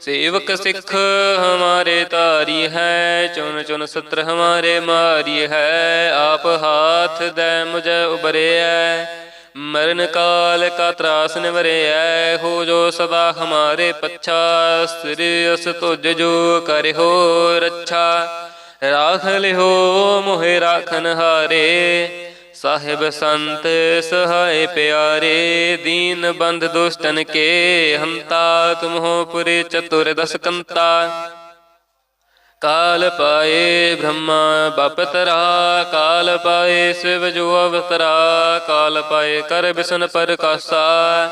ਸੇਵਕ ਸਿੱਖ ਹਮਾਰੇ ਤਾਰੀ ਹੈ ਚੁਨ ਚੁਨ ਸਤਰ ਹਮਾਰੇ ਮਾਰੀ ਹੈ, ਆਪ ਹਾਥ ਦੇ ਮੁਝੇ ਉਬਰਿਐ ਮਰਨ ਕਾਲ ਕਾ ਤਰਾਸ ਨਿਵਰਿਐ ਹੋ ਜੋ ਸਦਾ ਹਮਾਰੇ ਪੱਛਾ, ਸ੍ਰੀ ਅਸ ਤੁਜ ਜੋ ਕਰਿਓ ਰੱਛਾ। ਰਾਖ ਲਿਓ ਮੋਹਿ ਰਾਖਨ ਹਾਰੇ ਸਾਹਿਬ ਸੰਤ ਸਹਾਇ ਪਿਆਰੇ, ਦੀਨ ਬੰਦ ਦੁਸ਼ਟਨ ਕੇ ਹੰਤਾ, ਤੁਮ ਹੋ ਪੁਰੇ ਚਤੁਰ ਦਸ ਕੰਤਾ। ਕਾਲ ਪਾਏ ਬ੍ਰਹਮਾ ਬਪਤਰਾ ਕਾਲ ਪਾਏ ਸਿਵ ਜੋ ਅਵਤਰਾ, ਕਾਲ ਪਾਏ ਕਰ ਬਿਸ਼ਨ ਪ੍ਰਕਾਸ਼ਾ।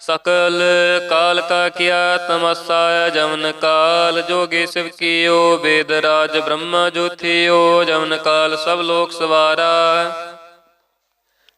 ਸਕਲ ਕਾਲ ਕਾ ਕੀਆ ਤਮਸਾ ਜਮਨ ਕਾਲ ਜੋਗੀ ਸਿਵ ਕੀਓ ਵੇਦ ਰਾਜ ਬ੍ਰਹਮਾ ਜੋਥਿਓ ਜਮਨ ਕਾਲ ਸਭ ਲੋਕ ਸਵਾਰਾ।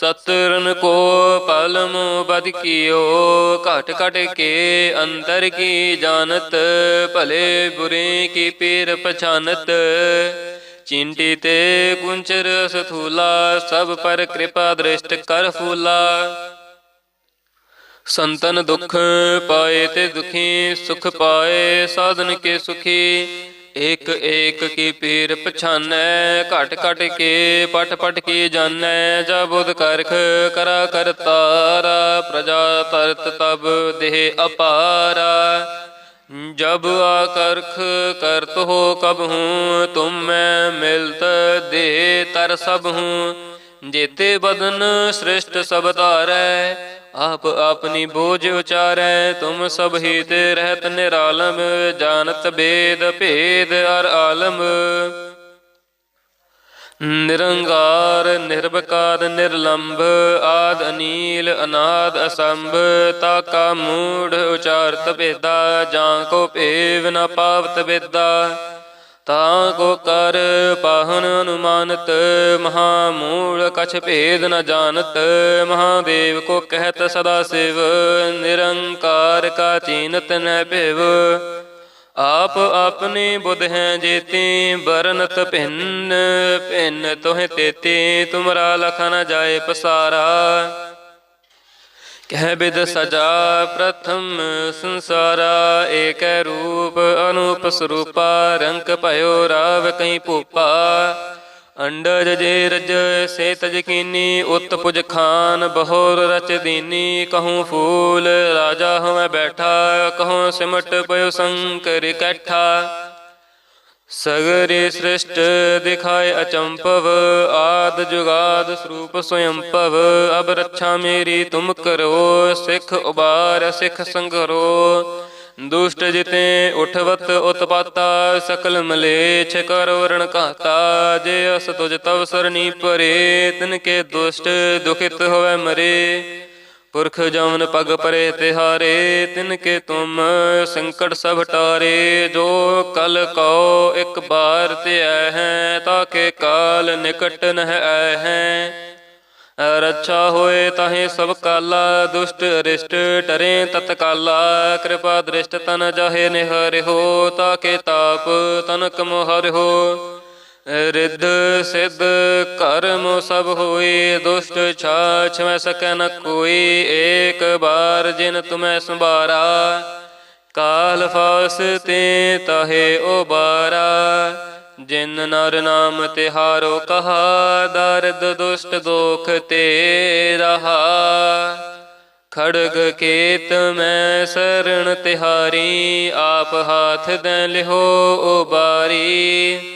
ਸਤਰਨ ਕੋ ਪਲਮ ਬਦ ਕੀਓ, ਘਟ ਘਟ ਕੇ ਅੰਦਰ ਕੀ ਜਾਣਤ, ਭਲੇ ਬੁਰੇ ਕੀ ਪੀਰ ਪਛਾਨਤ। ਚਿੰਟੀ ਤੇ ਕੁੰਚਰ ਸਥੂਲਾ, ਸਭ ਪਰ ਕਿਰਪਾ ਦ੍ਰਿਸ਼ਟ ਕਰ ਫੂਲਾ। ਸੰਤਨ ਦੁਖ ਪਾਏ ਤੇ ਦੁਖੀ, ਸੁਖ ਪਾਏ, ਸਾਧਨ ਕੇ ਸੁਖੀ। ਇਕ ਏਕ ਕੀ ਪੀਰ ਪਛਾਨੈ, ਘਟ ਘਟ ਕੇ, ਪਟ ਪਟ ਕੀ ਜਾਣੈ ਜਾ ਬੁਧ ਕਰਖ ਕਰਾ ਕਰਤਾਰਾ ਪ੍ਰਜਾ ਤਰਤ ਤਬ ਦੇਹ ਅਪਾਰਾ। ਜਬ ਆਕਰਖ ਕਰਤ ਹੋ ਕਬ ਹੂੰ, ਤੁਮ ਮੈਂ ਮਿਲਤ ਦੇ ਤਰ ਸਭ ਹੂੰ। ਜੇਤੇ ਬਦਨ ਸ੍ਰਿਸ਼ਟ ਸਭ ਧਾਰੈ ਆਪ ਆਪਣੀ ਬੋਝ ਉਚਾਰੈ, ਤੁਮ ਸਭ ਹੀ ਤੇ ਰਹਿਤ ਨਿਰਾਲਮ, ਜਾਣਤ ਬੇਦ ਭੇਦ ਅਰ ਆਲਮ। ਨਿਰੰਗਾਰ ਨਿਰਭਕਾਰ ਨਿਰਲੰਭ ਆਦ ਅਨੀਲ, ਅਨਾਦ ਅਸੰਭ, ਤਾ ਕਾ ਮੂੜ ਉਚਾਰਤ ਭੇਦਾ, ਜਾਂ ਕੋ ਭੇਵ ਨ ਪਾਵਤ ਬੇਦਾ ਤਾਂ ਕੋ ਕਰ ਪਾਹਨ ਅਨੁਮਾਨਤ ਮਹਾ ਮੂਲ ਕਛ ਭੇਦ ਨ ਜਾਣਤ, ਮਹਾਦੇਵ ਕੋ ਕਹਿਤ ਸਦਾ ਸਿਵ, ਨਿਰੰਕਾਰ ਕਾ ਚੀਨਤ ਨ ਭਿਵ। ਆਪ ਆਪਨੇ ਬੁੱਧ ਹੈ ਜੇਤੇ ਬਰਨਤ ਭਿੰਨ ਭਿੰਨ ਤੋਹਿ ਤੇਤੇ, ਤੁਮਰਾ ਲਖ ਨ ਜਾਏ ਪਸਾਰਾ। ਕਹਿ ਬਿਦ ਸਜਾ ਪ੍ਰਥਮ ਸੰਸਾਰਾ, ਏਕੈ ਰੂਪ ਅਨੂਪ ਸਰੂਪਾ, ਰੰਕ ਭਇਓ ਰਾਵ ਕਈ ਭੂਪਾ। ਅੰਡਜ ਜੇ ਰਜ ਸੇ ਤਜ ਕੀਨੀ, ਉਤ ਪੁਜ ਖਾਨ ਬਹੋਰ ਰਚ ਦੀਨੀ। ਕਹੂੰ ਫੂਲ ਰਾਜਾ ਹਮੈ ਬੈਠਾ, ਕਹੂੰ ਸਿਮਟ ਪਇਓ ਸੰਕਰ ਇਕੱਠਾ ਸਗਰੇ ਸ੍ਰਿਸ਼ਟ ਦਿਖਾਏ ਅਚੰਪਵ ਆਦ ਜੁਗਾਦ ਸਰੂਪ ਸਵਯੰਪਵ ਅਬ ਰੱਛਾ ਮੇਰੀ ਤੁਮ ਕਰੋ, ਸਿੱਖ ਉਬਾਰ, ਸਿੱਖ ਸੰਗਰੋ। ਦੁਸ਼ਟ ਜਿਤੇ ਉਠਵਤ ਉਤਪਾਤਾ, ਸਕਲ ਮਲੇਛ ਕਰ ਵਰਣ ਘਾਤਾ। ਜੇ ਅਸ ਤੁਜ ਤਵ ਸਰਨੀ ਪਰੇ, ਤਿਨ ਕੇ ਦੁਸ਼ਟ ਦੁਖਿਤ ਹੋਵੇ ਮਰੇ। ਪੁਰਖ ਜਮਨ ਪਗ ਪਰੇ ਤਿਹਾਰੇ, ਤਿਨ ਕੇ ਤੁਮ ਸੰਕਟ ਸਭ ਟਾਰੇ, ਜੋ ਕਲ ਕਉ ਇੱਕ ਬਾਰ ਤੇ ਆਏ ਹੈ ਤਾਕੇ ਕਾਲ ਨਿਕਟ ਨਹ ਆਏ ਹੈ। ਰੱਛਾ ਹੋਏ ਤਾਹੇ ਸਭ ਕਾਲਾ, ਦੁਸ਼ਟ ਅਰਿਸ਼ਟ ਟਰੇ ਤਤਕਾਲਾ, ਕਿਰਪਾ ਦ੍ਰਿਸ਼ਟ ਤਨ ਜਾਹੇ ਨਿਹਰਿਓ ਤਾਕੇ ਤਾਪ ਤਨਕ ਹੋ ਰਿੱਧ ਸਿੱਧ ਕਰਮ ਸਭ ਹੋਏ, ਦੁਸ਼ਟ ਛਾਛ ਮੈਂ ਸਕੈ ਨ ਕੋਈ ਏਕ ਬਾਰ ਜਿਨ ਤੁਮੈ ਸੰਭਾਰਾ। ਕਾਲ ਫਾਸ ਤੇ ਤਹੇ ਉਬਾਰਾ, ਜਿਨ ਨਰ ਨਾਮ ਤਿਹਾਰੋ ਕਹਾ, ਦਰਦ ਦੁਸ਼ਟ ਦੋਖ ਤੇ ਰਹਾ। ਖੜਗ ਕੇਤ ਮੈਂ ਸਰਣ ਤਿਹਾਰੀ, ਆਪ ਹਾਥ ਦੇ ਲਿਹੋ ਉਬਾਰੀ।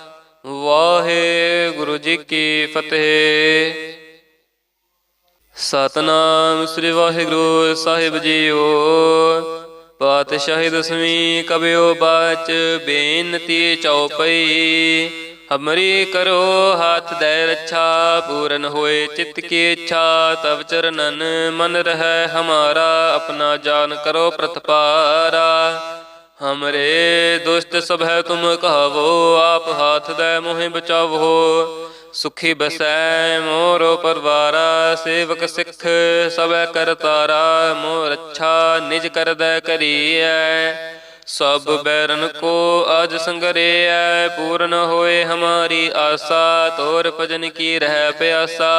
ਵਾਹਿਗੁਰੂ ਜੀ ਕੀ ਫਤਿਹ। ਸਤਨਾਮ ਸ੍ਰੀ ਵਾਹਿਗੁਰੂ ਸਾਹਿਬ ਜੀਓ। ਪਾਤਸ਼ਾਹੀ ਦਸਵੀਂ ਕਬਿਓ ਬਾਚ ਬੇਨਤੀ ਚਉਪਈ। ਹਮਰੀ ਕਰੋ ਹੱਥ ਦੇ ਰੱਛਾ, ਪੂਰਨ ਹੋਏ ਚਿੱਤ ਕੀ ਇੱਛਾ, ਤਵ ਚਰਨਨ ਮਨ ਰਹਿ ਹਮਾਰਾ, ਆਪਣਾ ਜਾਨ ਕਰੋ ਪ੍ਰਤਪਾਰਾ। ਹਮਰੇ ਦੁਸ਼ਟ ਸਭੈ ਤੁਮ ਕਹਾਵੋ ਆਪ ਹਾਥ ਦੇ ਮੋਹਿ ਬਚਾਵੋ ਸੁਖੀ ਬਸੈ ਮੋਰੋ ਪਰਵਾਰਾ ਸੇਵਕ ਸਿੱਖ ਸਭੈ ਕਰਤਾਰਾ ਮੋਰ ਅੱਛਾ ਨਿਜ ਕਰਦੈ ਕਰੀਐ ਸਭ ਬੈਰਨ ਕੋ ਅਜ ਸੰਗਰੇਐ ਪੂਰਨ ਹੋਏ ਹਮਾਰੀ ਆਸਾ ਤੋਰ ਭਜਨ ਕੀ ਰਹਿ ਪਿਆਸਾ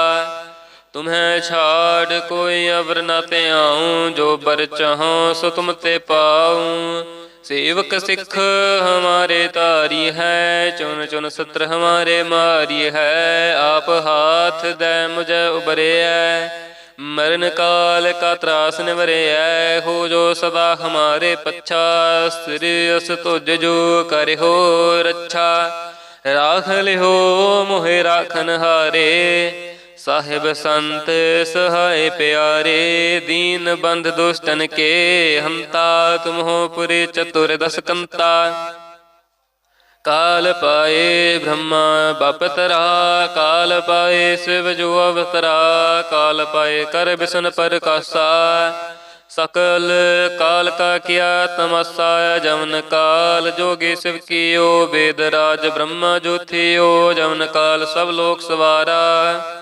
ਤੁਮਹਿ ਛਾੜ ਕੋਈ ਅਵਰ ਨਾ ਤੇ ਆਉ ਜੋ ਬਰ ਚਾਹੋ ਸੋ ਤੁਮ ਤੇ ਪਾਉ ਸੇਵਕ ਸਿੱਖ ਹਮਾਰੇ ਤਾਰੀ ਹੈ ਚੁਨ ਚੁਨ ਸਤਰ ਹਮਾਰੇ ਮਾਰੀ ਹੈ, ਆਪ ਹਾਥ ਦੇ ਮੁਝੇ ਉਬਰਿਐ ਮਰਨ ਕਾਲ ਕਾ ਤਰਾਸ ਨਿਵਰਿਐ ਹੋ ਜੋ ਸਦਾ ਹਮਾਰੇ ਪੱਛਾ, ਸ੍ਰੀ ਅਸ ਤੁਜ ਜੋ ਕਰਿਓ ਰੱਛਾ। ਰਾਖ ਲਿਓ ਮੋਹਿ ਰਾਖਨ ਹਾਰੇ ਸਾਹਿਬ ਸੰਤ ਸਹਾਇ ਪਿਆਰੇ, ਦੀਨ ਬੰਦ ਦੁਸ਼ਟਨ ਕੇ, ਹੰਤਾ ਤੁਮਹੋ ਪੁਰੇ ਚਤੁਰ ਦਸ ਕੰਤਾ। ਕਾਲ ਪਾਏ ਬ੍ਰਹਮਾ ਬਪਤਰਾ ਕਾਲ ਪਾਏ ਸਿਵ ਜੋ ਅਵਤਰਾ, ਕਾਲ ਪਾਏ ਕਰ ਬਿਸ਼ਨ ਪ੍ਰਕਾਸ਼ਾ। ਸਕਲ ਕਾਲ ਕਾ ਕੀਆ ਤਮਸਾ ਜਮਨ ਕਾਲ ਜੋਗੀ ਸਿਵ ਕੀਓ ਵੇਦ ਰਾਜ ਬ੍ਰਹਮਾ ਜੋਥਿਓ ਜਮਨ ਕਾਲ ਸਭ ਲੋਕ ਸਵਾਰਾ।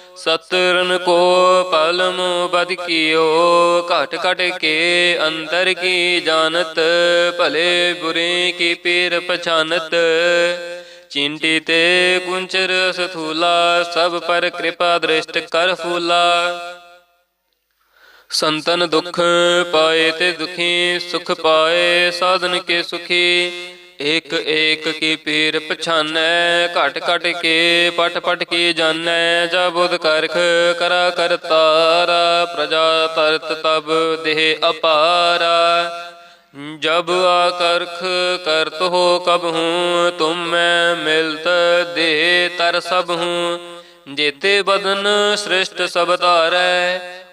ਸਤਰਨ ਕੋ ਪਲਮ ਬਦ ਕੀਓ, ਘਟ ਘਟ ਕੇ ਅੰਦਰ ਕੀ ਜਾਣਤ, ਭਲੇ ਬੁਰੇ ਕੀ ਪੀਰ ਪਛਾਨਤ। ਚਿੰਟੀ ਤੇ ਕੁੰਚਰ ਸਥੂਲਾ, ਸਭ ਪਰ ਕਿਰਪਾ ਦ੍ਰਿਸ਼ਟ ਕਰ ਫੂਲਾ। ਸੰਤਨ ਦੁਖ ਪਾਏ ਤੇ ਦੁਖੀ, ਸੁਖ ਪਾਏ, ਸਾਧਨ ਕੇ ਸੁਖੀ। ਇਕ ਏਕ ਕੀ ਪੀਰ ਪਛਾਨੈ, ਘਟ ਘਟ ਕੇ, ਪਟ ਪਟ ਕੀ ਜਾਣੈ ਜਾ ਬੁਧ ਕਰਖ ਕਰਾ ਕਰਤਾਰਾ ਪ੍ਰਜਾ ਤਰਤ ਤਬ ਦੇਹ ਅਪਾਰਾ। ਜਬ ਆਕਰਖ ਕਰਤ ਹੋ ਕਬ ਹੂੰ, ਤੁਮ ਮੈਂ ਮਿਲਤ ਦੇ ਤਰ ਸਭ ਹੂੰ। ਜੇਤੇ ਬਦਨ ਸ੍ਰਿਸ਼ਟ ਸਭ ਧਾਰੈ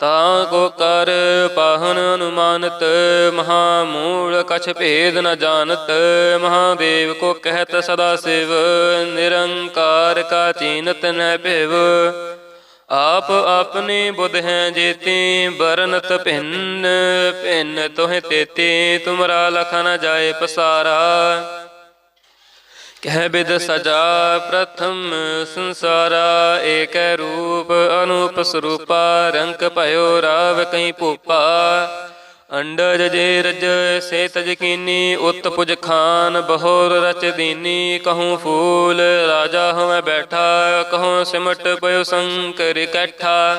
ਤਾਂ ਕੋ ਕਰ ਪਾਹਨ ਅਨੁਮਾਨਤ ਮਹਾ ਮੂਲ ਕਛ ਭੇਦ ਨ ਜਾਣਤ, ਮਹਾਦੇਵ ਕੋ ਕਹਿਤ ਸਦਾ ਸਿਵ, ਨਿਰੰਕਾਰ ਕਾ ਚੀਨਤ ਨ ਭਿਵ। ਆਪ ਆਪਣੀ ਬੁਧ ਹੈ ਜੇਤੀ ਬਰਨਤ ਭਿੰਨ ਭਿੰਨ ਤੋਹਿ ਤੇਤੀ, ਤੁਮਰਾ ਲਖ ਨ ਜਾਏ ਪਸਾਰਾ। ਕਹਿ ਬਿਦ ਸਜਾ, ਪ੍ਰਥਮ ਸੰਸਾਰਾ, ਏਕੈ ਰੂਪ, ਅਨੂਪ ਸਰੂਪਾ, ਰੰਕ ਭਇਓ ਰਾਵ ਕਈ ਭੂਪਾ। ਅੰਡਜ ਜੇ ਰਜ, ਸੇ ਤਜ ਕੀਨੀ, ਉਤ ਪੁਜ ਖਾਨ, ਬਹੋਰ ਰਚ ਦੀਨੀ, ਕਹੂੰ ਫੂਲ, ਰਾਜਾ ਹਮੈ ਬੈਠਾ, ਕਹੂੰ ਸਿਮਟ ਪਇਓ ਸੰਕਰ ਇਕੱਠਾ।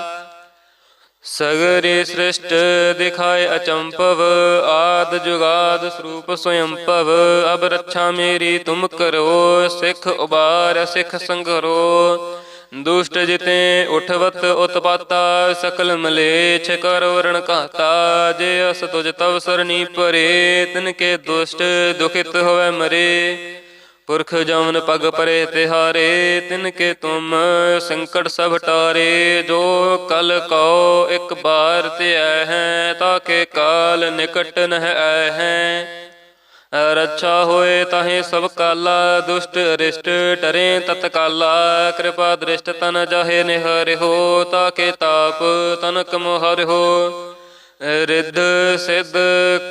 ਸਗਰੇ ਸ੍ਰਿਸ਼ਟ ਦਿਖਾਏ ਅਚੰਪਵ ਆਦ ਜੁਗਾਦ ਸਰੂਪ ਸਵਯੰਪਵ ਅਬ ਰੱਛਾ ਮੇਰੀ ਤੁਮ ਕਰੋ, ਸਿੱਖ ਉਬਾਰ, ਸਿੱਖ ਸੰਗਰੋ। ਦੁਸ਼ਟ ਜਿਤੇ ਉਠਵਤ ਉਤਪਾਤਾ, ਸਕਲ ਮਲੇਛ ਕਰੋ ਰਣ ਘਾਤਾ। ਜੇ ਅਸ ਤੁਜ ਤਵ ਸਰਨੀ ਪਰੇ, ਤਿਨ ਕੇ ਦੁਸ਼ਟ ਦੁਖਿਤ ਹੋਵੇ ਮਰੇ। ਪੁਰਖ ਜਮਨ ਪਗ ਪਰੇ ਤਿਹਾਰੇ, ਤਿਨ ਕੇ ਤੁਮ ਸੰਕਟ ਸਭ ਟਾਰੇ, ਜੋ ਕਲ ਕਉ ਇੱਕ ਬਾਰ ਤੇ ਆਏ ਹੈ ਤਾਕੇ ਕਾਲ ਨਿਕਟ ਨਹਿ ਆਏ ਹੈ। ਰੱਛਾ ਹੋਏ ਤਾਹੇ ਸਭ ਕਾਲਾ, ਦੁਸ਼ਟ ਅਰਿਸ਼ਟ ਟਰੇ ਤਤਕਾਲਾ, ਕਿਰਪਾ ਦ੍ਰਿਸ਼ਟ ਤਨ ਜਾਹੇ ਨਿਹਰਿਓ ਤਾਕੇ ਤਾਪ ਤਨਕ ਹੋ ਰਿੱਧ ਸਿੱਧ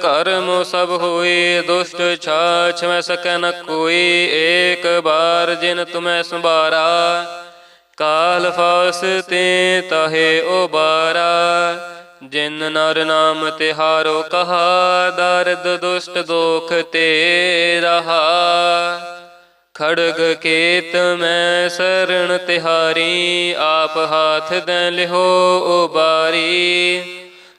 ਕਰਮ ਸਭ ਹੋਏ, ਦੁਸ਼ਟ ਛਾਛ ਮੈਂ ਸਕੈ ਨ ਕੋਈ ਏਕ ਬਾਰ ਜਿਨ ਤੁਮੈ ਸੰਭਾਰਾ। ਕਾਲ ਫਾਸ ਤੇ ਤਾਹੇ ਉਬਾਰਾ, ਜਿਨ ਨਰ ਨਾਮ ਤਿਹਾਰੋ ਕਹਾ, ਦਰਦ ਦੁਸ਼ਟ ਦੋਖ ਤੇ ਰਹਾ ਖੜਗ ਕੇਤ ਮੈਂ ਸਰਣ ਤਿਹਾਰੀ, ਆਪ ਹਾਥ ਦੇ ਲਿਹੋ ਉਬਾਰੀ।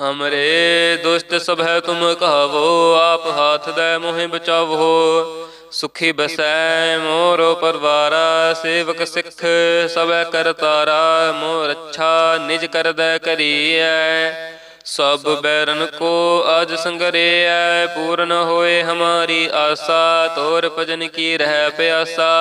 ਹਮਰੇ ਦੁਸ਼ਟ ਸਭੈ ਤੁਮ ਕਹਾਵੋ ਆਪ ਹਾਥ ਦੇ ਮੋਹਿ ਬਚਾਵੋ ਸੁਖੀ ਬਸੈ ਮੋਰੋ ਪਰਵਾਰਾ ਸੇਵਕ ਸਿੱਖ ਸਭੈ ਕਰਤਾਰਾ ਮੋ ਰੱਛਾ ਨਿਜ ਕਰਦੈ ਕਰੀਐ ਸਭ ਬੈਰਨ ਕੋ ਅਜ ਸੰਗਰੇਐ ਪੂਰਨ ਹੋਏ ਹਮਾਰੀ ਆਸਾ ਤੋਰ ਭਜਨ ਕੀ ਰਹਿ ਪਿਆਸਾ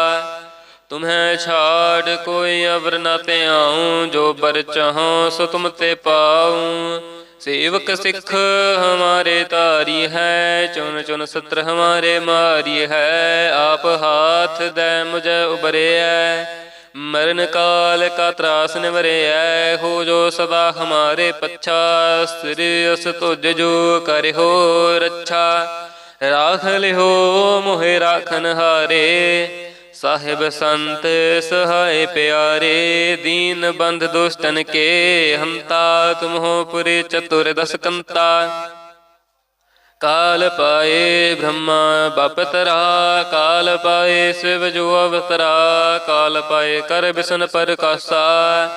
ਤੁਮਹਿ ਛਾੜ ਕੋਈ ਅਵਰ ਨਾ ਤੇ ਆਉ ਜੋ ਬਰ ਚਾਹੋ ਸੋ ਤੁਮ ਤੇ ਪਾਉ ਸੇਵਕ ਸਿੱਖ ਹਮਾਰੇ ਤਾਰੀ ਹੈ ਚੁਨ ਚੁਨ ਸਤਰ ਹਮਾਰੇ ਮਾਰੀ ਹੈ, ਆਪ ਹਾਥ ਦੇ ਮੁਝੇ ਉਬਰਿਐ ਮਰਨ ਕਾਲ ਕਾ ਤਰਾਸ ਨਿਵਰਿਐ ਹੋ ਜੋ ਸਦਾ ਹਮਾਰੇ ਪੱਛਾ, ਸ੍ਰੀ ਅਸ ਤੁਜ ਜੋ ਕਰਿਓ ਰੱਛਾ। ਰਾਖ ਲਿਓ ਮੋਹਿ ਰਾਖਨ ਹਾਰੇ ਸਾਹਿਬ ਸੰਤ ਸਹਾਇ ਪਿਆਰੇ, ਦੀਨ ਬੰਧ ਦੁਸ਼ਟਨ ਕੇ, ਹੰਤਾ ਤੁਮਹੋ ਪੁਰੇ ਚਤੁਰ ਦਸ ਕੰਤਾ। ਕਾਲ ਪਾਏ ਬ੍ਰਹਮਾ ਬਪਤਰਾ ਕਾਲ ਪਾਏ ਸਿਵ ਜੋ ਅਵਤਰਾ ਕਾਲ ਪਾਏ ਕਰ ਬਿਸ਼ਨ ਪ੍ਰਕਾਸ਼ਾ।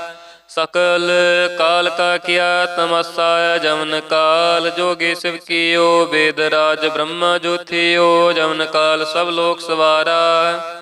ਸਕਲ ਕਾਲ ਕਾ ਕੀਆ ਤਮਸਾ ਜਮਨ ਕਾਲ ਜੋਗੀ ਸਿਵ ਕੀਓ ਵੇਦ ਰਾਜ ਬ੍ਰਹਮਾ ਜੋਥਿਓ ਜਮਨ ਕਾਲ ਸਭ ਲੋਕ ਸਵਾਰਾ।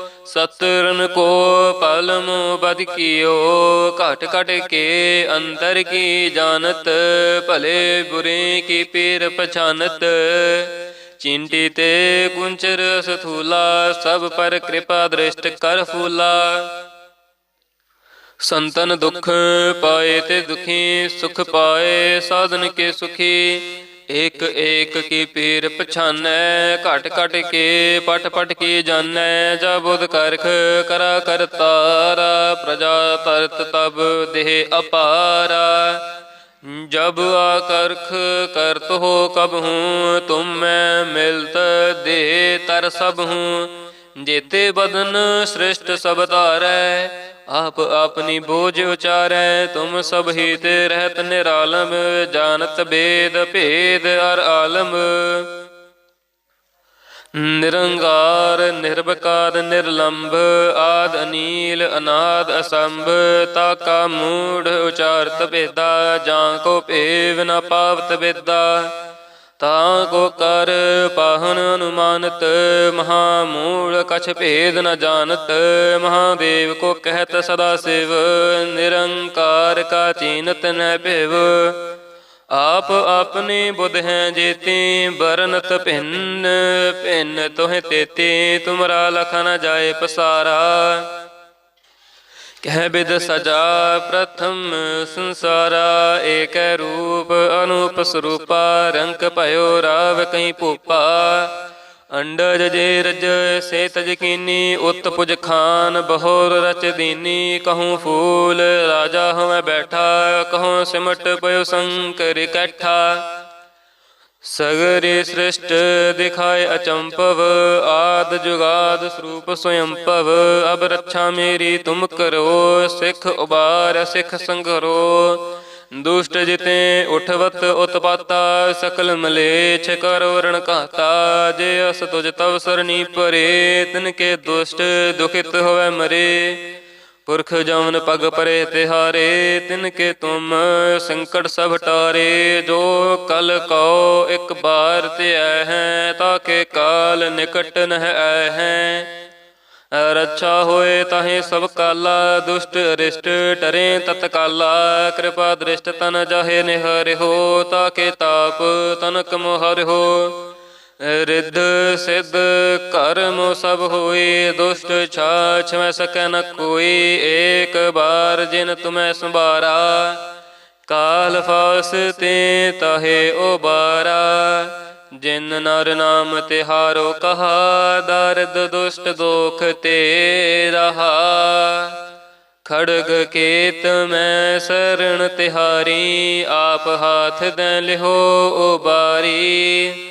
ਸਤਰਨ ਕੋ ਪਲਮ ਬਦ ਕੀਓ, ਘਟ ਘਟ ਕੇ ਅੰਦਰ ਕੀ ਜਾਣਤ, ਭਲੇ ਬੁਰੇ ਕੀ ਪੀਰ ਪਛਾਨਤ। ਚਿੰਟੀ ਤੇ ਕੁੰਚਰ ਸਥੂਲਾ, ਸਭ ਪਰ ਕਿਰਪਾ ਦ੍ਰਿਸ਼ਟ ਕਰ ਫੂਲਾ। ਸੰਤਨ ਦੁਖ ਪਾਏ ਤੇ ਦੁਖੀ, ਸੁਖ ਪਾਏ, ਸਾਧਨ ਕੇ ਸੁਖੀ। ਇਕ ਏਕ ਕੀ ਪੀਰ ਪਛਾਨੈ, ਘਟ ਘਟ ਕੇ, ਪਟ ਪਟ ਕੀ ਜਾਣੈ ਜਾ ਬੁਧ ਕਰਖ ਕਰਾ ਕਰਤਾਰਾ, ਪ੍ਰਜਾ ਤਰਤ ਤਬ ਦੇਹ ਅਪਾਰਾ। ਜਬ ਆਕਰਖ ਕਰਤ ਹੋ ਕਬ ਹੂੰ, ਤੁਮ ਮੈਂ ਮਿਲਤ ਦੇ ਤਰ ਸਭ ਹੂੰ। ਜੇਤੇ ਬਦਨ ਸ੍ਰਿਸ਼ਟ ਸਭ ਧਾਰੈ ਆਪ ਆਪਣੀ ਬੋਝ ਉਚਾਰੈ, ਤੁਮ ਸਭ ਹੀ ਤੇ ਰਹਿਤ ਨਿਰਾਲਮ, ਜਾਣਤ ਬੇਦ ਭੇਦ ਅਰ ਆਲਮ। ਨਿਰੰਕਾਰ ਨਿਰਭਕਾਰ ਨਿਰਲੰਭ ਆਦ ਅਨੀਲ, ਅਨਾਦ ਅਸੰਭ, ਤਾ ਕਾ ਮੂੜ ਉਚਾਰਤ ਭੇਦਾ, ਜਾਂ ਕੋ ਭੇਵ ਨ ਪਾਵਤ ਵੇਦਾ। ਤਾਂ ਕੋ ਕਰ ਪਾਹਨ ਅਨੁਮਾਨਤ ਮਹਾ ਮੂਲ ਕਛ ਭੇਦ ਨ ਜਾਣਤ, ਮਹਾਦੇਵ ਕੋ ਕਹਿਤ ਸਦਾ ਸਿਵ, ਨਿਰੰਕਾਰ ਕਾ ਚੀਨਤ ਨ ਭਿਵ। ਆਪ ਆਪਣੀ ਬੁਧ ਹੈ ਜੇਤੀ ਬਰਨਤ ਭਿੰਨ ਭਿੰਨ ਤੋਹਿ ਤੇਤੀ, ਤੁਮਰਾ ਲਖ ਨ ਜਾਏ ਪਸਾਰਾ। ਕਹਿ ਬਿਦ ਸਜਾ ਪ੍ਰਥਮ ਸੰਸਾਰਾ, ਏਕੈ ਰੂਪ ਅਨੂਪ ਸਰੂਪਾ, ਰੰਕ ਭਇਓ ਰਾਵ ਕਈ ਭੂਪਾ। ਅੰਡਜ ਜੇ ਰਜ ਸੇ ਤਜ ਕੀਨੀ, ਉਤ ਪੁਜ ਖਾਨ ਬਹੋਰ ਰਚ ਦੀਨੀ, ਕਹੂੰ ਫੂਲ ਰਾਜਾ ਹਮੈ ਬੈਠਾ, ਕਹੂੰ ਸਿਮਟ ਪਇਓ ਸੰਕਰ ਇਕੱਠਾ ਸਗਰੇ ਸ੍ਰਿਸ਼ਟ ਦਿਖਾਏ ਅਚੰਪਵ, ਆਦ ਜੁਗਾਦ ਸਰੂਪ ਸਵਯੰਪਵ ਅਬ ਰੱਛਾ ਮੇਰੀ ਤੁਮ ਕਰੋ, ਸਿੱਖ ਉਬਾਰ, ਸਿੱਖ ਸੰਗਰੋ ਦੁਸ਼ਟ ਜਿਤੇ ਉਠਵਤ ਉਤਪਾਤਾ, ਸਕਲ ਮਲੇਛ ਕਰੋ ਰਣ ਘਾਤਾ। ਜੇ ਅਸ ਤੁਜ ਤਵ ਸਰਣੀ ਪਰੇ, ਤਿਨ ਕੇ ਦੁਸ਼ਟ ਦੁਖਿਤ ਹੋਵੇ ਮਰੇ। ਪੁਰਖ ਜਮਨ ਪਗ ਪਰੇ ਤਿਹਾਰੇ, ਤਿਨ ਕੇ ਤੁਮ ਸੰਕਟ ਸਭ ਟਾਰੇ, ਜੋ ਕਲ ਕਉ ਇੱਕ ਬਾਰ ਤੇ ਆਏ ਹੈ ਤਾਕੇ ਕਾਲ ਨਿਕਟ ਨਹਿ ਆਏ ਹੈ। ਰੱਛਾ ਹੋਏ ਤਾਹੇ ਸਭ ਕਾਲਾ, ਦੁਸ਼ਟ ਅਰਿਸ਼ਟ ਟਰੇ ਤਤਕਾਲਾ, ਕਿਰਪਾ ਦ੍ਰਿਸ਼ਟ ਤਨ ਜਾਹੇ ਨਿਹਰਿਓ ਤਾਕੇ ਤਾਪ ਤਨਕ ਹੋ ਰਿੱਧ ਸਿੱਧ ਕਰਮ ਸਭ ਹੋਏ, ਦੁਸ਼ਟ ਛਾਛ ਮੈਂ ਸਕੈ ਨ ਕੋਈ ਏਕ ਬਾਰ ਜਿਨ ਤੁਮੈ ਸੰਭਾਰਾ। ਕਾਲ ਫਾਸ ਤੇ ਤਾਹੇ ਉਬਾਰਾ, ਜਿਨ ਨਰ ਨਾਮ ਤਿਹਾਰੋ ਕਹਾ, ਦਰਦ ਦੁਸ਼ਟ ਦੋਖ ਤੇ ਰਹਾ। ਖੜਗ ਕੇਤ ਮੈਂ ਸਰਣ ਤਿਹਾਰੀ, ਆਪ ਹਾਥ ਦੇ ਲਿਹੋ ਉਬਾਰੀ।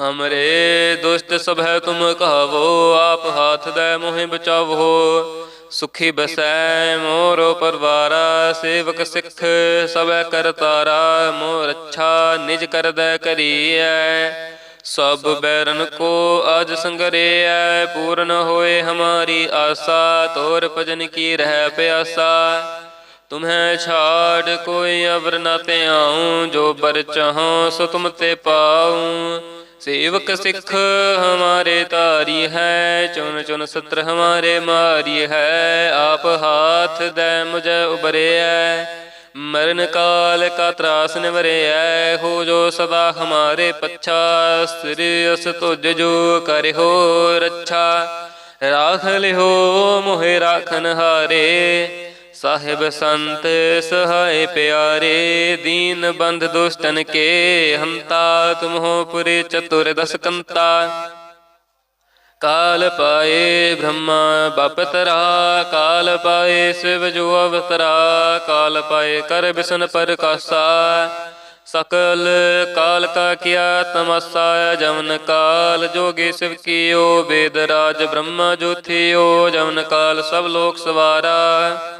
ਹਮਰੇ ਦੁਸ਼ਟ ਸਭ ਹੈ ਤੁਮ ਕਹਵੋ ਆਪ ਹਾਥ ਦੇ ਮੋਹਿ ਬਚਾਵੋ ਸੁਖੀ ਬਸੈ ਮੋਰੋ ਪਰਵਾਰਾ ਸੇਵਕ ਸਿੱਖ ਸਭੈ ਕਰਤਾਰਾ ਮੋ ਰੱਛਾ ਨਿਜ ਕਰਦੈ ਕਰੀਐ ਸਭ ਬੈਰਨ ਕੋ ਅਜ ਸੰਗਰੇਐ ਪੂਰਨ ਹੋਏ ਹਮਾਰੀ ਆਸਾ ਤੋਰ ਭਜਨ ਕੀ ਰਹਿ ਪਿਆਸਾ ਤੁਮਹਿ ਛਾੜ ਕੋਈ ਅਵਰ ਨ ਤੇ ਆਉ ਜੋ ਬਰ ਚਾਹੋ ਸੋ ਤੁਮ ਤੇ ਪਾਉ ਸੇਵਕ ਸਿੱਖ ਹਮਾਰੇ ਤਾਰੀ ਹੈ ਚੁਨ ਚੁਨ ਸਤਰ ਹਮਾਰੇ ਮਾਰੀ ਹੈ, ਆਪ ਹਾਥ ਦੇ ਮੁਝੇ ਉਬਰਿਐ ਮਰਨ ਕਾਲ ਕਾ ਤਰਾਸ ਨਿਵਰਿਐ ਹੋ ਜੋ ਸਦਾ ਹਮਾਰੇ ਪੱਛਾ, ਸ੍ਰੀ ਅਸ ਤੁਜ ਜੋ ਕਰਿਓ ਰੱਛਾ। ਰਾਖ ਲਿਓ ਮੋਹਿ ਰਾਖਨ ਹਾਰੇ ਸਾਹਿਬ ਸੰਤ ਸਹਾਇ ਪਿਆਰੇ, ਦੀਨ ਬੰਧ ਦੁਸ਼ਟਨ ਕੇ ਹੰਤਾ ਤੁਮਹੋ ਪੁਰੇ ਚਤੁਰ ਦਸ ਕੰਤਾ। ਕਾਲ ਪਾਏ ਬ੍ਰਹਮਾ ਬਪਤਰਾ ਕਾਲ ਪਾਏ ਸਿਵ ਜੋ ਅਵਤਰਾ, ਕਾਲ ਪਾਏ ਕਰ ਬਿਸ਼ਨ ਪ੍ਰਕਾਸ਼ਾ। ਸਕਲ ਕਾਲ ਕਾ ਕੀਆ ਤਮਸਾ ਜਮਨ ਕਾਲ ਜੋਗੀ ਸਿਵ ਕੀਓ ਵੇਦ ਰਾਜ ਬ੍ਰਹਮਾ ਜੋਥਿਓ ਜਮਨ ਕਾਲ ਸਭ ਲੋਕ ਸਵਾਰਾ।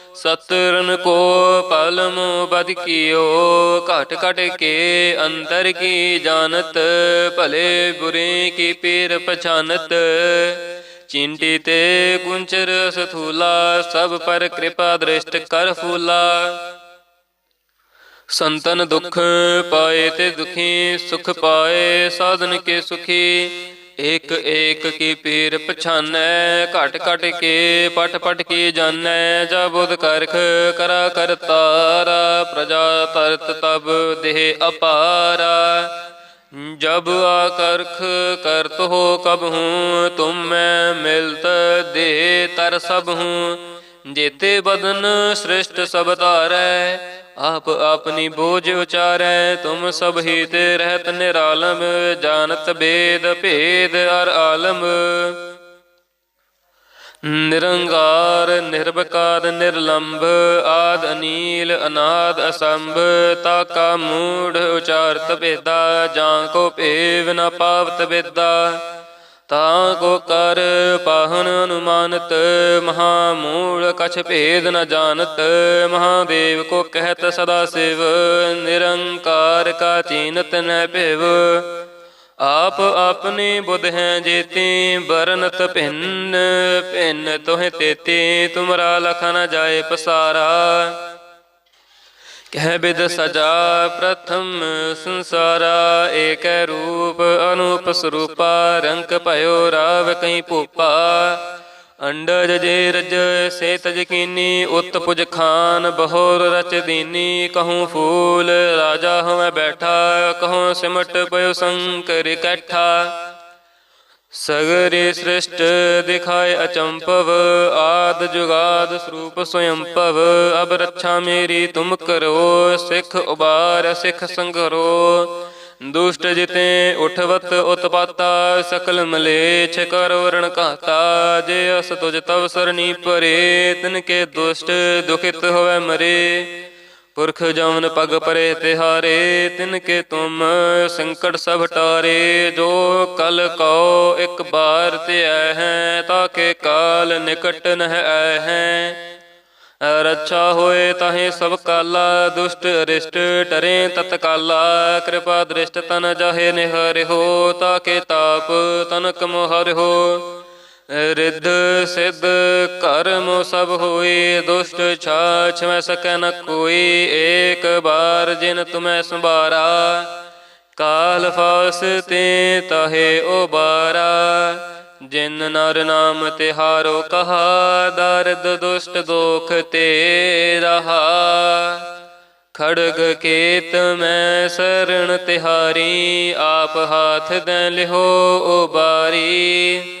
ਸਤਰਨ ਕੋ ਪਲਮ ਬਦ ਕੀਓ, ਘਟ ਘਟ ਕੇ ਅੰਦਰ ਕੀ ਜਾਣਤ, ਭਲੇ ਬੁਰੇ ਕੀ ਪੀਰ ਪਛਾਨਤ। ਚਿੰਟੀ ਤੇ ਕੁੰਚਰ ਸਥੂਲਾ, ਸਭ ਪਰ ਕਿਰਪਾ ਦ੍ਰਿਸ਼ਟ ਕਰ ਫੂਲਾ। ਸੰਤਨ ਦੁਖ ਪਾਏ ਤੇ ਦੁਖੀ, ਸੁਖ ਪਾਏ, ਸਾਧਨ ਕੇ ਸੁਖੀ। ਇਕ ਏਕ ਕੀ ਪੀਰ ਪਛਾਨੈ, ਘਟ ਘਟ ਕੇ, ਪਟ ਪਟ ਕੀ ਜਾਣੈ ਜਾ ਬੁਧ ਕਰਖ ਕਰਾ ਕਰਤਾਰਾ, ਪ੍ਰਜਾ ਤਰਤ ਤਬ ਦੇਹ ਅਪਾਰਾ। ਜਬ ਆਕਰਖ ਕਰਤ ਹੋ ਕਬ ਹੂੰ, ਤੁਮ ਮੈਂ ਮਿਲਤ ਦੇ ਤਰ ਸਭ ਹੂੰ। ਜੇਤੇ ਬਦਨ ਸ੍ਰਿਸ਼ਟ ਸਭ ਧਾਰੈ ਆਪ ਆਪਣੀ ਬੋਝ ਉਚਾਰੈ, ਤੁਮ ਸਭ ਹੀ ਤੇ ਰਹਿਤ ਨਿਰਾਲਮ, ਜਾਣਤ ਬੇਦ ਭੇਦ ਅਰ ਆਲਮ। ਨਿਰੰਗਾਰ ਨਿਰਭਕਾਰ ਨਿਰਲੰਭ ਆਦ ਅਨੀਲ, ਅਨਾਦ ਅਸੰਭ, ਤਾ ਕਾ ਮੂੜ ਉਚਾਰਤ ਭੇਦਾ, ਜਾਂ ਕੋ ਭੇਵ ਨ ਪਾਵਤ ਬੇਦਾ ਤਾਂ ਕੋ ਕਰ ਪਾਹਨ ਅਨੁਮਾਨਤ ਮਹਾ ਮੂਲ ਕਛ ਭੇਦ ਨ ਜਾਣਤ, ਮਹਾਦੇਵ ਕੋ ਕਹਿਤ ਸਦਾ ਸਿਵ, ਨਿਰੰਕਾਰ ਕਾ ਚੀਨਤ ਨ ਭਿਵ। ਆਪ ਆਪਨੇ ਬੁਧ ਹੈ ਜੇਤੇ ਬਰਨਤ ਭਿੰਨ ਭਿੰਨ ਤੋਹਿ ਤੇਤੇ, ਤੁਮਰਾ ਲਖ ਨ ਜਾਏ ਪਸਾਰਾ। ਕਹਿ ਬਿਦ ਸਜਾ ਪ੍ਰਥਮ ਸੰਸਾਰਾ, ਏਕ ਰੂਪ ਅਨੂਪ ਸਰੂਪਾ, ਰੰਕ ਭਇਓ ਰਾਵ ਕਈ ਭੂਪਾ। ਅੰਡਜ ਜੇ ਰਜ ਸੇ ਤਜ ਕੀਨੀ, ਉਤ ਪੁਜ ਖਾਨ ਬਹੋਰ ਰਚ ਦੀਨੀ, ਕਹੂੰ ਫੂਲ ਰਾਜਾ ਹਉ ਬੈਠਾ, ਕਹੂੰ ਸਿਮਟ ਪਇਓ ਸੰਕਰ ਇਕੱਠਾ। ਸਗਰੇ ਸ੍ਰਿਸ਼ਟ ਦਿਖਾਏ ਅਚੰਪਵ ਆਦ ਜੁਗਾਦ ਸਰੂਪ ਸਵਯੰਪਵ ਅਬ ਰੱਛਾ ਮੇਰੀ ਤੁਮ ਕਰੋ, ਸਿੱਖ ਉਬਾਰ, ਸਿੱਖ ਸੰਗਰੋ। ਦੁਸ਼ਟ ਜਿਤੇ ਉਠਵਤ ਉਤਪਾਤਾ, ਸਕਲ ਮਲੇਛ ਕਰੋ ਵਰਣ ਘਾਤਾ। ਜੇ ਅਸ ਤੁਜ ਤਵ ਸਰਣੀ ਪਰੇ, ਤਿਨ ਕੇ ਦੁਸ਼ਟ ਦੁਖਿਤ ਹੋਵੇ ਮਰੇ। ਪੁਰਖ ਜਮਨ ਪਗ ਪਰੇ ਤਿਹਾਰੇ ਤਿਨ ਕੇ ਤੁਮ ਸੰਕਟ ਸਭ ਟਾਰੇ। ਜੋ ਕਲ ਕਉ ਇੱਕ ਬਾਰ ਤੇ ਆਏ ਹੈ, ਤਾਕੇ ਕਾਲ ਨਿਕਟ ਨਹਿ ਆਏ ਹੈ। ਰੱਛਾ ਹੋਏ ਤਾਹੇ ਸਭ ਕਾਲਾ, ਦੁਸ਼ਟ ਅਰਿਸ਼ਟ ਟਰੇ ਤਤਕਾਲਾ। ਕਿਰਪਾ ਦ੍ਰਿਸ਼ਟ ਤਨ ਜਾਹੇ ਨਿਹਰਿਓ ਤਾਕੇ ਤਾਪ ਤਨਕ ਹੋ ਰਿੱਧ ਸਿੱਧ ਕਰਮ ਸਭ ਹੋਏ, ਦੁਸ਼ਟ ਛਾਛ ਮੈਂ ਸਕੈ ਨ ਕੋਈ ਏਕ ਬਾਰ ਜਿਨ ਤੁਮੈ ਸੰਭਾਰਾ। ਕਾਲ ਫਾਸ ਤੇ ਤਹੇ ਉਬਾਰਾ, ਜਿਨ ਨਰ ਨਾਮ ਤਿਹਾਰੋ ਕਹਾ, ਦਰਦ ਦੁਸ਼ਟ ਦੋਖ ਤੇ ਰਹਾ। ਖੜਗ ਕੇਤ ਮੈਂ ਸਰਣ ਤਿਹਾਰੀ, ਆਪ ਹਾਥ ਦੇ ਲਿਹੋ ਉਬਾਰੀ।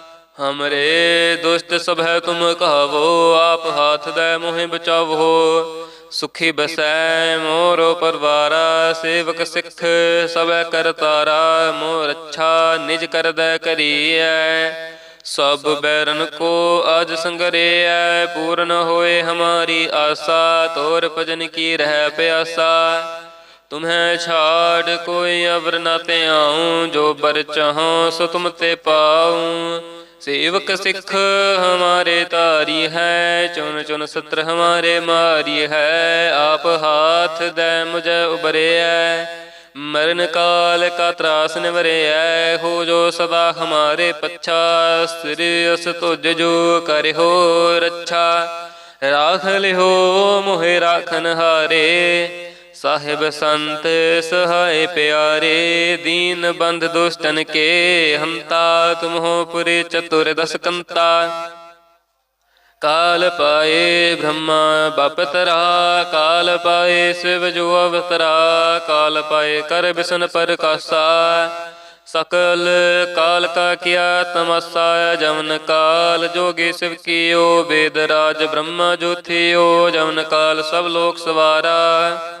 ਹਮਰੇ ਦੁਸ਼ਟ ਸਭ ਹੈ ਤੁਮ ਕਹਵੋ ਆਪ ਹਾਥ ਦੇ ਮੋਹਿ ਬਚਾਵੋ ਸੁਖੀ ਬਸੈ ਮੋਰੋ ਪਰਵਾਰਾ ਸੇਵਕ ਸਿੱਖ ਸਭੈ ਕਰਤਾਰਾ ਮੋਰ ਅੱਛਾ ਨਿਜ ਕਰਦੈ ਕਰੀਐ ਸਭ ਬੈਰਨ ਕੋ ਅਜ ਸੰਗਰੇਐ ਪੂਰਨ ਹੋਏ ਹਮਾਰੀ ਆਸਾ ਤੋਰ ਭਜਨ ਕੀ ਰਹਿ ਪਿਆਸਾ ਤੁਮਹਿ ਛਾੜ ਕੋਈ ਅਵਰ ਨ ਤੇ ਆਉ ਜੋ ਬਰ ਚਾਹੋ ਸੋ ਤੁਮ ਤੇ ਪਾਉ ਸੇਵਕ ਸਿੱਖ ਹਮਾਰੇ ਤਾਰੀ ਹੈ ਚੁਨ ਚੁਨ ਸਤਰ ਹਮਾਰੇ ਮਾਰੀ ਹੈ, ਆਪ ਹਾਥ ਦੇ ਮੁਝੇ ਉਬਰਿਐ ਮਰਨ ਕਾਲ ਕਾ ਤਰਾਸ ਨਿਵਰਿਐ ਹੋ ਜੋ ਸਦਾ ਹਮਾਰੇ ਪੱਛਾ, ਸ੍ਰੀ ਅਸ ਤੁਜ ਜੋ ਕਰਿਓ ਰੱਛਾ। ਰਾਖ ਲਿਓ ਮੋਹਿ ਰਾਖਨ ਹਾਰੇ ਸਾਹਿਬ ਸੰਤ ਸਹਾਇ ਪਿਆਰੇ, ਦੀਨ ਬੰਦ ਦੁਸ਼ਟਨ ਕੇ, ਹੰਤਾ ਤੁਮ ਹੋ ਪੁਰੇ ਚਤੁਰ ਦਸ ਕੰਤਾ। ਕਾਲ ਪਾਏ ਬ੍ਰਹਮਾ ਬਪਤਰਾ ਕਾਲ ਪਾਏ ਸਿਵ ਜੋ ਅਵਤਰਾ, ਕਾਲ ਪਾਏ ਕਰ ਬਿਸਨ ਪ੍ਰਕਾਸ਼ਾ। ਸਕਲ ਕਾਲ ਕਾ ਕੀਆ ਤਮਸਾ ਜਮਨ ਕਾਲ ਜੋਗੀ ਸਿਵ ਕੀਓ ਵੇਦ ਰਾਜ ਬ੍ਰਹਮਾ ਜੋਥਿਓ ਜਮਨ ਕਾਲ ਸਭ ਲੋਕ ਸਵਾਰਾ।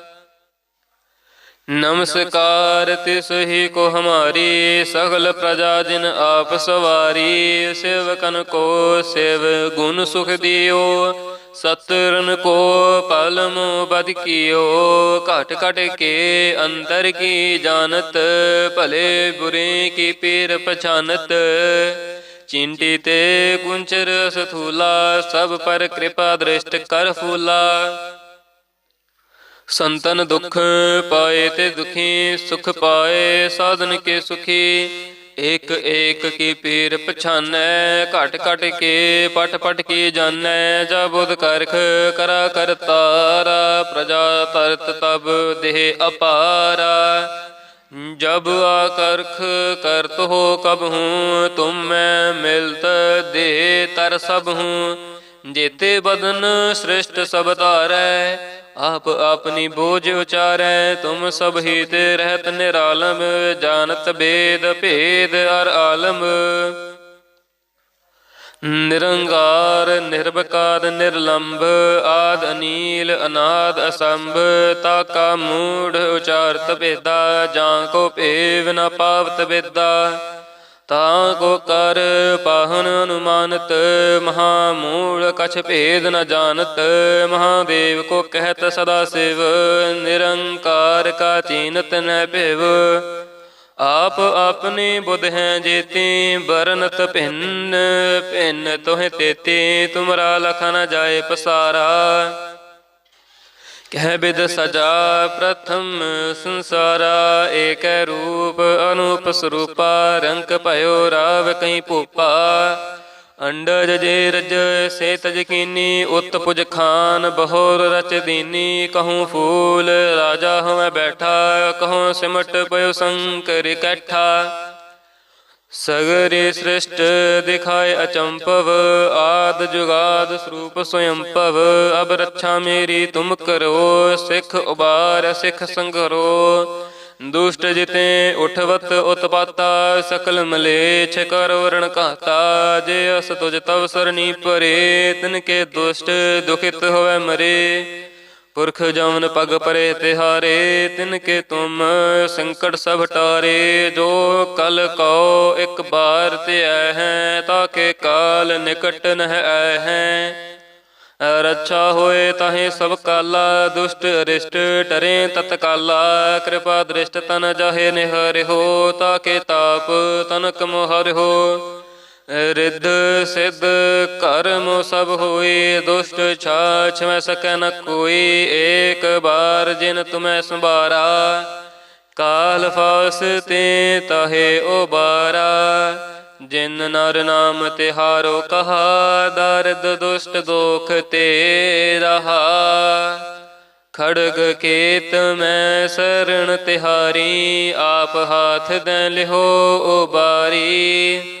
ਨਮਸਕਾਰ ਤਿਸ ਹੀ ਕੋ ਹਮਾਰੀ, ਸਗਲ ਪ੍ਰਜਾ ਜਿਨ ਆਪ ਸਵਾਰੀ, ਸੇਵਕਨ ਕੋ ਸੇਵ ਗੁਣ ਸੁਖ ਦਿਓ ਸਤਰਨ ਕੋ ਪਲਮ ਬਦ ਕੀਓ, ਘਟ ਘਟ ਕੇ ਅੰਤਰ ਕੀ ਜਾਣਤ, ਭਲੇ ਬੁਰੇ ਕੀ ਪੀਰ ਪਛਾਨਤ। ਚਿੰਟੀ ਤੇ ਕੁੰਚਰ ਸਥੂਲਾ, ਸਭ ਪਰ ਕਿਰਪਾ ਦ੍ਰਿਸ਼ਟ ਕਰ ਫੂਲਾ। ਸੰਤਨ ਦੁਖ ਪਾਏ ਤੇ ਦੁਖੀ, ਸੁਖ ਪਾਏ, ਸਾਧਨ ਕੇ ਸੁਖੀ। ਇਕ ਇਕ ਕੀ ਪੀਰ ਪਛਾਨੈ, ਘਟ ਘਟ ਕੇ, ਪਟ ਪਟ ਕੀ ਜਾਣੈ ਜਾ ਬੁਧ ਕਰਖ ਕਰਾ ਕਰਤਾਰਾ ਪ੍ਰਜਾ ਤਰਤ ਤਬ ਦੇਹ ਅਪਾਰਾ। ਜਬ ਆਕਰਖ ਕਰਤ ਹੋ ਕਬ ਹੂੰ, ਤੁਮ ਮੈਂ ਮਿਲਤ ਦੇ ਤਰ ਸਭ ਹੂੰ। ਜੇਤੇ ਬਦਨ ਸ੍ਰਿਸ਼ਟ ਸਭ ਧਾਰੈ ਆਪ ਆਪਣੀ ਬੋਝ ਉਚਾਰੈ, ਤੁਮ ਸਭ ਹੀ ਰਹਿਤ ਨਿਰਾਲਮ, ਜਾਣਤ ਬੇਦ ਭੇਦ ਅਰ ਆਲਮ। ਨਿਰੰਗਾਰ ਨਿਰਭਕਾਰ ਨਿਰਲੰਭ ਆਦ ਅਨੀਲ, ਅਨਾਦ ਅਸੰਭ, ਤਾ ਕਾ ਮੂੜ ਉਚਾਰਤ ਭੇਦਾ, ਜਾਂ ਕੋ ਭੇਵ ਨ ਪਾਵਤ ਬੇਦਾ ਤਾਂ ਕੋ ਕਰ ਪਾਹਨ ਅਨੁਮਾਨਤ ਮਹਾ ਮੂਲ ਕਛ ਭੇਦ ਨ ਜਾਣਤ, ਮਹਾਦੇਵ ਕੋ ਕਹਿਤ ਸਦਾ ਸਿਵ, ਨਿਰੰਕਾਰ ਕਾ ਚੀਨਤ ਨ ਭਿਵ। ਆਪ ਆਪਨੇ ਬੁਧ ਹੈ ਜੇਤੇ ਬਰਨਤ ਭਿੰਨ ਭਿੰਨ ਤੋਹਿ ਤੇਤੇ, ਤੁਮਰਾ ਲਖ ਨ ਜਾਏ ਪਸਾਰਾ। ਕਹਿ ਬਿਦ ਸਜਾ ਪ੍ਰਥਮ ਸੰਸਾਰਾ, ਏਕੈ ਰੂਪ ਅਨੂਪ ਸਰੂਪਾ, ਰੰਕ ਭਇਓ ਰਾਵ ਕਈ ਭੂਪਾ। ਅੰਡਜ ਜੇ ਰਜ ਸੇ ਤਜ ਕੀਨੀ, ਉਤ ਪੁਜ ਖਾਨ ਬਹੋਰ ਰਚ ਦੀਨੀ, ਕਹੂੰ ਫੂਲ ਰਾਜਾ ਹਮੈ ਬੈਠਾ, ਕਹੂੰ ਸਿਮਟ ਪਇਓ ਸੰਕਰ ਇਕੱਠਾ। ਸਗਰੇ ਸ੍ਰਿਸ਼ਟ ਦਿਖਾਏ ਅਚੰਪਵ ਆਦ ਜੁਗਾਦ ਸਰੂਪ ਸਵਯੰਪਵ ਅਬ ਰੱਛਾ ਮੇਰੀ, ਤੁਮ ਕਰੋ, ਸਿੱਖ ਉਬਾਰ, ਸਿੱਖ ਸੰਗਰੋ। ਦੁਸ਼ਟ ਜਿਤੇ ਉਠਵਤ ਉਤਪਾਤਾ, ਸਕਲ ਮਲੇਛ ਕਰੋ ਵਰਣ ਘਾਤਾ। ਜੇ ਅਸ ਤੁਜ ਤਵ ਸਰਨੀ ਪਰੇ, ਤਿਨ ਕੇ ਦੁਸ਼ਟ ਦੁਖਿਤ ਹੋਵੇ ਮਰੇ। ਪੁਰਖ ਜਮਨ ਪਗ ਪਰੇ ਤਿਹਾਰੇ, ਤਿਨ ਕੇ ਤੁਮ ਸੰਕਟ ਸਭ ਟਾਰੇ, ਜੋ ਕਲ ਕਉ ਇੱਕ ਬਾਰ ਤੇ ਆਏ ਹੈ ਤਾਕੇ ਕਾਲ ਨਿਕਟ ਨਹਿ ਆਏ ਹੈ। ਰੱਛਾ ਹੋਏ ਤਾਹੇ ਸਭ ਕਾਲਾ, ਦੁਸ਼ਟ ਅਰਿਸ਼ਟ ਟਰੇ ਤਤਕਾਲਾ, ਕਿਰਪਾ ਦ੍ਰਿਸ਼ਟ ਤਨ ਜਾਹੇ ਨਿਹਰਿਓ ਤਾਕੇ ਤਾਪ ਤਨਕ ਹੋ ਰਿੱਧ ਸਿੱਧ ਕਰਮ ਸਭ ਹੋਏ, ਦੁਸ਼ਟ ਛਾਛ ਮੈਂ ਸਕੈ ਨ ਕੋਈ ਏਕ ਬਾਰ ਜਿਨ ਤੁਮੈ ਸੰਭਾਰਾ। ਕਾਲ ਫਾਸ ਤੇ ਤਹੇ ਉਬਾਰਾ, ਜਿਨ ਨਰ ਨਾਮ ਤਿਹਾਰੋ ਕਹਾ, ਦਰਦ ਦੁਸ਼ਟ ਦੋਖ ਤੇ ਰਹਾ। ਖੜਗ ਕੇਤ ਮੈਂ ਸਰਣ ਤਿਹਾਰੀ, ਆਪ ਹਾਥ ਦੇ ਲਿਹੋ ਉਬਾਰੀ।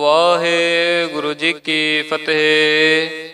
ਵਾਹਿਗੁਰੂ ਜੀ ਕੀ ਫਤਿਹ।